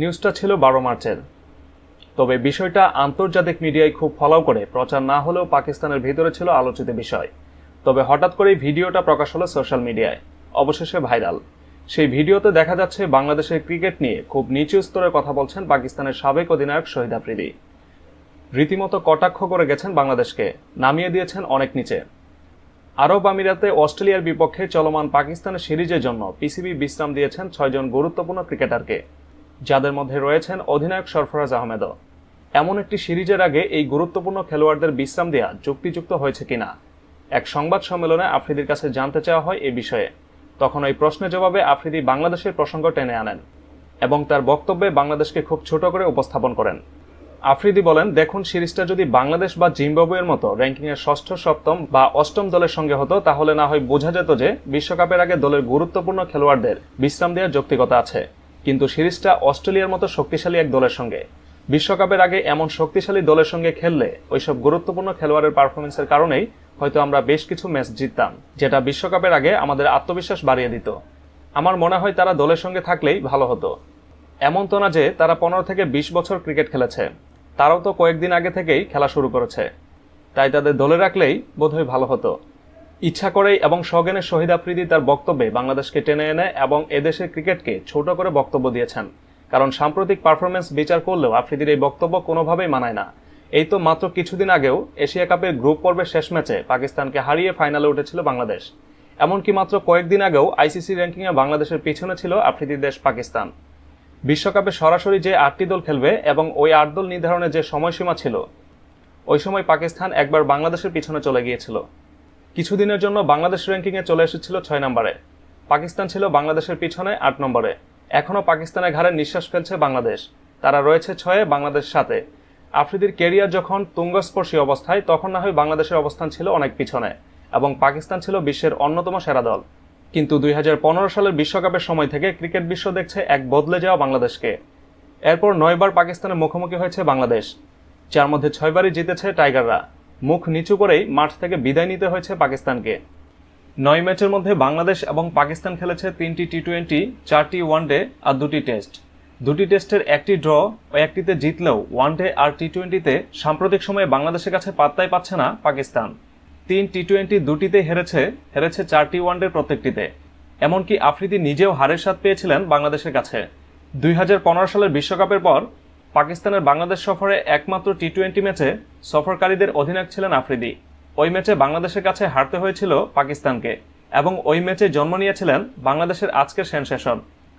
নিউজটা ছিল বারো মার্চের। তবে বিষয়টা আন্তর্জাতিক মিডিয়ায় খুব ফলাও করে, প্রচার না হলেও পাকিস্তানের ভিতরে ছিল আলোচিত বিষয়। তবে হঠাৎ করেই ভিডিওটা প্রকাশ হলো সোশ্যাল মিডিয়ায়, অবশেষে ভাইরাল। সেই ভিডিওতে দেখা যাচ্ছে বাংলাদেশের ক্রিকেট নিয়ে খুব নিচু স্তরে কথা বলছেন পাকিস্তানের সাবেক অধিনায়ক শহীদ আফ্রিদি। রীতিমতো কটাক্ষ করে গেছেন বাংলাদেশকে, নামিয়ে দিয়েছেন অনেক নিচে। আরব আমিরাতে অস্ট্রেলিয়ার বিপক্ষে চলমান পাকিস্তানের সিরিজের জন্য পিসিবি বিশ্রাম দিয়েছেন ছয়জন গুরুত্বপূর্ণ ক্রিকেটারকে। যাদের মধ্যে রয়েছেন অধিনায়ক সরফরাজ আহমেদও। এমন একটি সিরিজের আগে এই গুরুত্বপূর্ণ খেলোয়াড়দের বিশ্রাম দেওয়া যুক্তিযুক্ত হয়েছে কিনা? এক সংবাদ সম্মেলনে আফ্রিদির কাছে জানতে চাওয়া হয় এ বিষয়ে। তখন ওই প্রশ্নের জবাবে আফ্রিদি বাংলাদেশের প্রসঙ্গ টেনে আনেন এবং তার বক্তব্যে বাংলাদেশকে খুব ছোট করে উপস্থাপন করেন। আফ্রিদি বলেন, দেখুন, সিরিজটা যদি বাংলাদেশ বা জিম্বাবুয়ের মতো র্যাঙ্কিংয়ের ষষ্ঠ, সপ্তম বা অষ্টম দলের সঙ্গে হতো, তাহলে না হয় বোঝা যেত যে বিশ্বকাপের আগে দলের গুরুত্বপূর্ণ খেলোয়াড়দের বিশ্রাম দেওয়ার যৌক্তিকতা আছে। কিন্তু সিরিজটা অস্ট্রেলিয়ার মতো শক্তিশালী এক দলের সঙ্গে। বিশ্বকাপের আগে এমন শক্তিশালী দলের সঙ্গে খেললে ওইসব গুরুত্বপূর্ণ খেলোয়াড়ের পারফরমেন্সের কারণেই হয়তো আমরা বেশ কিছু ম্যাচ জিততাম, যেটা বিশ্বকাপের আগে আমাদের আত্মবিশ্বাস বাড়িয়ে দিত। আমার মনে হয় তারা দলের সঙ্গে থাকলেই ভালো হতো। এমন তো না যে তারা পনেরো থেকে বিশ বছর ক্রিকেট খেলেছে। তারাও তো কয়েকদিন আগে থেকেই খেলা শুরু করেছে। তাই তাদের দলে রাখলেই বোধহয় ভালো হতো। ইচ্ছা করেই এবং সজ্ঞানের শহীদ আফ্রিদি তার বক্তব্যে বাংলাদেশকে টেনে এনে এবং এদেশের ক্রিকেটকে ছোট করে বক্তব্য দিয়েছেন। কারণ সাম্প্রতিক পারফরমেন্স বিচার করলেও আফ্রিদির এই বক্তব্য কোনোভাবেই মানায় না। এই তো মাত্র কিছুদিন আগেও এশিয়া কাপের গ্রুপ পর্বের শেষ ম্যাচে পাকিস্তানকে হারিয়ে ফাইনালে উঠেছিল বাংলাদেশ। এমনকি মাত্র কয়েকদিন আগেও আইসিসি র্যাঙ্কিংয়ে বাংলাদেশের পিছনে ছিল আফ্রিদির দেশ পাকিস্তান। বিশ্বকাপে সরাসরি যে আটটি দল খেলবে এবং ওই আট দল নির্ধারণের যে সময়সীমা ছিল, ওই সময় পাকিস্তান একবার বাংলাদেশের পিছনে চলে গিয়েছিল। কিছুদিনের জন্য বাংলাদেশ র্যাঙ্কিংয়ে চলে এসেছিল ছয় নম্বরে। পাকিস্তান ছিল বাংলাদেশের পিছনে আট নম্বরে। এখনও পাকিস্তানের ঘাড়ে নিঃশ্বাস ফেলছে বাংলাদেশ। তারা রয়েছে ছয়ে, বাংলাদেশ সাথে আফ্রিদির কেরিয়ার যখন তুঙ্গস্পর্শী অবস্থায়, তখন না হয় বাংলাদেশের অবস্থান ছিল অনেক পিছনে এবং পাকিস্তান ছিল বিশ্বের অন্যতম সেরা দল। কিন্তু দুই হাজার পনেরো সালের বিশ্বকাপের সময় থেকে ক্রিকেট বিশ্ব দেখছে এক বদলে যাওয়া বাংলাদেশকে। এরপর নয়বার পাকিস্তানের মুখোমুখি হয়েছে বাংলাদেশ। যার মধ্যে ছয়বারই জিতেছে টাইগাররা। মুখ নিচু করেই মাঠ থেকে বিদায় নিতে হয়েছে পাকিস্তানকে। নয় ম্যাচের মধ্যে বাংলাদেশ এবং পাকিস্তান খেলেছে তিনটি টি টোয়েন্টি চারটি ওয়ানডে আর দুটি টেস্ট। দুটি টেস্টের একটি ড্র ও একটিতে জিতলেও ওয়ানডে আর টি টোয়েন্টিতে সাম্প্রতিক সময়ে বাংলাদেশের কাছে পাত্তাই পাচ্ছে না পাকিস্তান। তিন টি টোয়েন্টি দুটিতে হেরেছে হেরেছে চারটি ওয়ানডের প্রত্যেকটিতে। এমনকি আফ্রিদি নিজেও হারের স্বাদ পেয়েছিলেন বাংলাদেশের কাছে। দুই হাজার পনেরো সালের বিশ্বকাপের পর পাকিস্তানের বাংলাদেশ সফরে একমাত্র টি টোয়েন্টি ম্যাচে সফরকারীদের অধিনায়ক ছিলেন আফ্রিদি। ওই ম্যাচে বাংলাদেশের কাছে হারতে হয়েছিল পাকিস্তানকে এবং ওই ম্যাচে জন্ম নিয়েছিলেন বাংলাদেশের আজকের সেনসেশন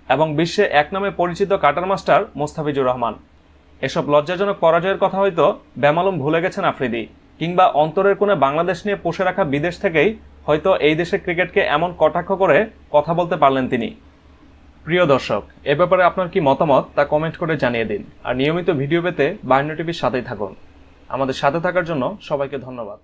এবং বিশ্বে এক নামে পরিচিত কাটার মাস্টার মোস্তাফিজুর রহমান। এসব লজ্জাজনক পরাজয়ের কথা হয়তো বেমালুম ভুলে গেছেন আফ্রিদি কিংবা অন্তরের কোণে বাংলাদেশ নিয়ে পুষে রাখা বিদেশ থেকেই হয়তো এই দেশের ক্রিকেটকে এমন কটাক্ষ করে কথা বলতে পারলেন তিনি। প্রিয় দর্শক, এ ব্যাপারে আপনার কি মতামত তা কমেন্ট করে জানিয়ে দিন। আর নিয়মিত ভিডিও পেতে বায়ান্ন টিভির সাথেই থাকুন। আমাদের সাথে থাকার জন্য সবাইকে ধন্যবাদ।